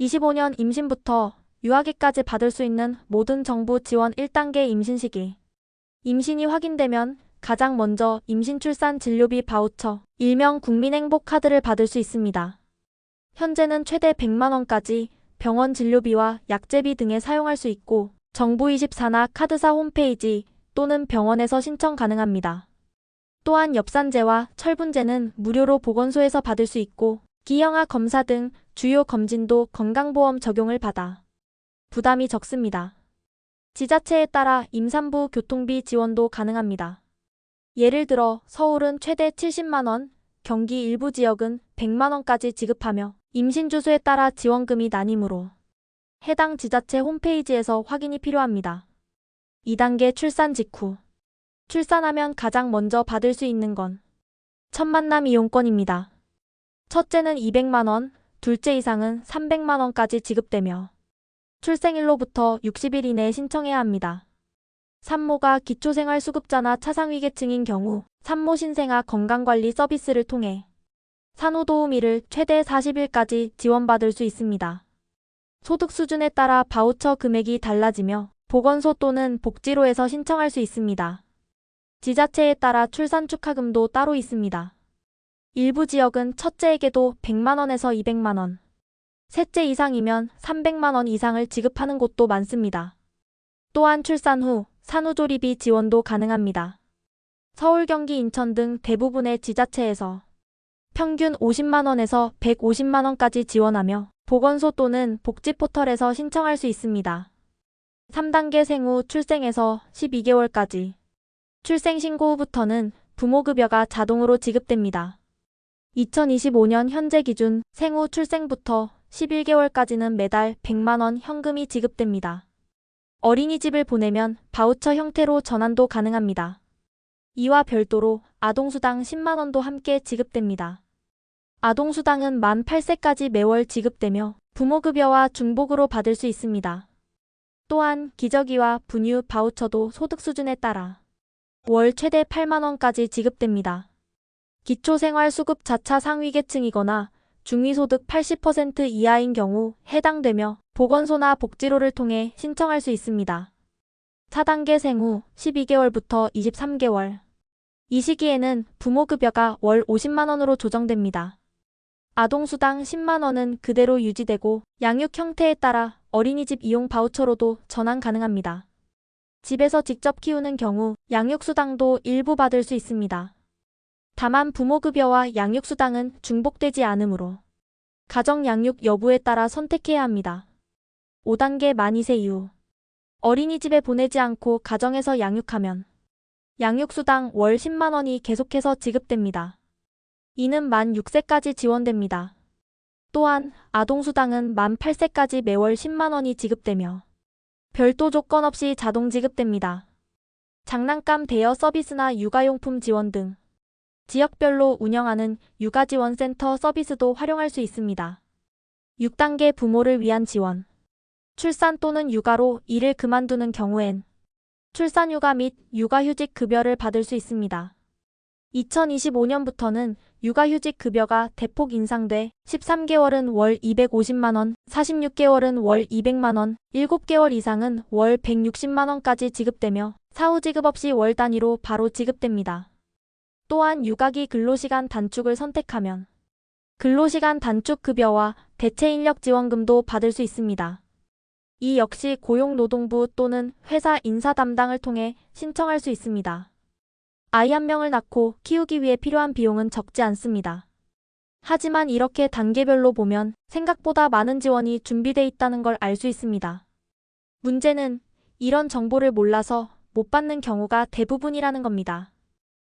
25년 임신부터 유아기까지 받을 수 있는 모든 정부 지원 1단계 임신 시기. 임신이 확인되면 가장 먼저 임신 출산 진료비 바우처, 일명 국민행복 카드를 받을 수 있습니다. 현재는 최대 100만 원까지 병원 진료비와 약제비 등에 사용할 수 있고 정부 24나 카드사 홈페이지 또는 병원에서 신청 가능합니다. 또한 엽산제와 철분제는 무료로 보건소에서 받을 수 있고 기형아 검사 등 주요 검진도 건강보험 적용을 받아 부담이 적습니다. 지자체에 따라 임산부 교통비 지원도 가능합니다. 예를 들어 서울은 최대 70만원, 경기 일부 지역은 100만원까지 지급하며 임신 주소에 따라 지원금이 나뉘므로 해당 지자체 홈페이지에서 확인이 필요합니다. 2단계 출산 직후 출산하면 가장 먼저 받을 수 있는 건 첫 만남 이용권입니다. 첫째는 200만원, 둘째 이상은 300만원까지 지급되며 출생일로부터 60일 이내에 신청해야 합니다. 산모가 기초생활수급자나 차상위계층인 경우 산모 신생아 건강관리 서비스를 통해 산후도우미를 최대 40일까지 지원받을 수 있습니다. 소득 수준에 따라 바우처 금액이 달라지며 보건소 또는 복지로에서 신청할 수 있습니다. 지자체에 따라 출산 축하금도 따로 있습니다. 일부 지역은 첫째에게도 100만원에서 200만원, 셋째 이상이면 300만원 이상을 지급하는 곳도 많습니다. 또한 출산 후 산후조리비 지원도 가능합니다. 서울, 경기, 인천 등 대부분의 지자체에서 평균 50만원에서 150만원까지 지원하며 보건소 또는 복지포털에서 신청할 수 있습니다. 3단계 생후 출생에서 12개월까지 출생 신고 후부터는 부모급여가 자동으로 지급됩니다. 2025년 현재 기준 생후 출생부터 11개월까지는 매달 100만원 현금이 지급됩니다. 어린이집을 보내면 바우처 형태로 전환도 가능합니다. 이와 별도로 아동수당 10만원도 함께 지급됩니다. 아동수당은 만 8세까지 매월 지급되며 부모급여와 중복으로 받을 수 있습니다. 또한 기저귀와 분유 바우처도 소득 수준에 따라 월 최대 8만원까지 지급됩니다. 기초생활수급 자차 상위계층이거나 중위소득 80% 이하인 경우 해당되며 보건소나 복지로를 통해 신청할 수 있습니다. 4단계 생후 12개월부터 23개월. 이 시기에는 부모급여가 월 50만원으로 조정됩니다. 아동수당 10만원은 그대로 유지되고 양육 형태에 따라 어린이집 이용 바우처로도 전환 가능합니다. 집에서 직접 키우는 경우 양육수당도 일부 받을 수 있습니다. 다만 부모급여와 양육수당은 중복되지 않으므로 가정 양육 여부에 따라 선택해야 합니다. 5단계 만 2세 이후 어린이집에 보내지 않고 가정에서 양육하면 양육수당 월 10만 원이 계속해서 지급됩니다. 이는 만 6세까지 지원됩니다. 또한 아동수당은 만 8세까지 매월 10만 원이 지급되며 별도 조건 없이 자동 지급됩니다. 장난감 대여 서비스나 육아용품 지원 등 지역별로 운영하는 육아지원센터 서비스도 활용할 수 있습니다. 6단계 부모를 위한 지원 출산 또는 육아로 일을 그만두는 경우엔 출산휴가 및 육아휴직 급여를 받을 수 있습니다. 2025년부터는 육아휴직 급여가 대폭 인상돼 13개월은 월 250만원, 46개월은 월 200만원, 7개월 이상은 월 160만원까지 지급되며 사후 지급 없이 월 단위로 바로 지급됩니다. 또한 육아기 근로시간 단축을 선택하면 근로시간 단축 급여와 대체인력 지원금도 받을 수 있습니다. 이 역시 고용노동부 또는 회사 인사 담당을 통해 신청할 수 있습니다. 아이 한 명을 낳고 키우기 위해 필요한 비용은 적지 않습니다. 하지만 이렇게 단계별로 보면 생각보다 많은 지원이 준비돼 있다는 걸 알 수 있습니다. 문제는 이런 정보를 몰라서 못 받는 경우가 대부분이라는 겁니다.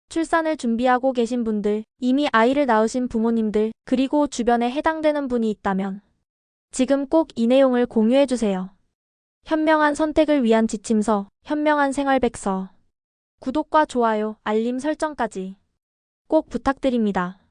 출산을 준비하고 계신 분들, 이미 아이를 낳으신 부모님들, 그리고 주변에 해당되는 분이 있다면 지금 꼭 이 내용을 공유해 주세요. 현명한 선택을 위한 지침서, 현명한 생활백서. 구독과 좋아요, 알림 설정까지 꼭 부탁드립니다.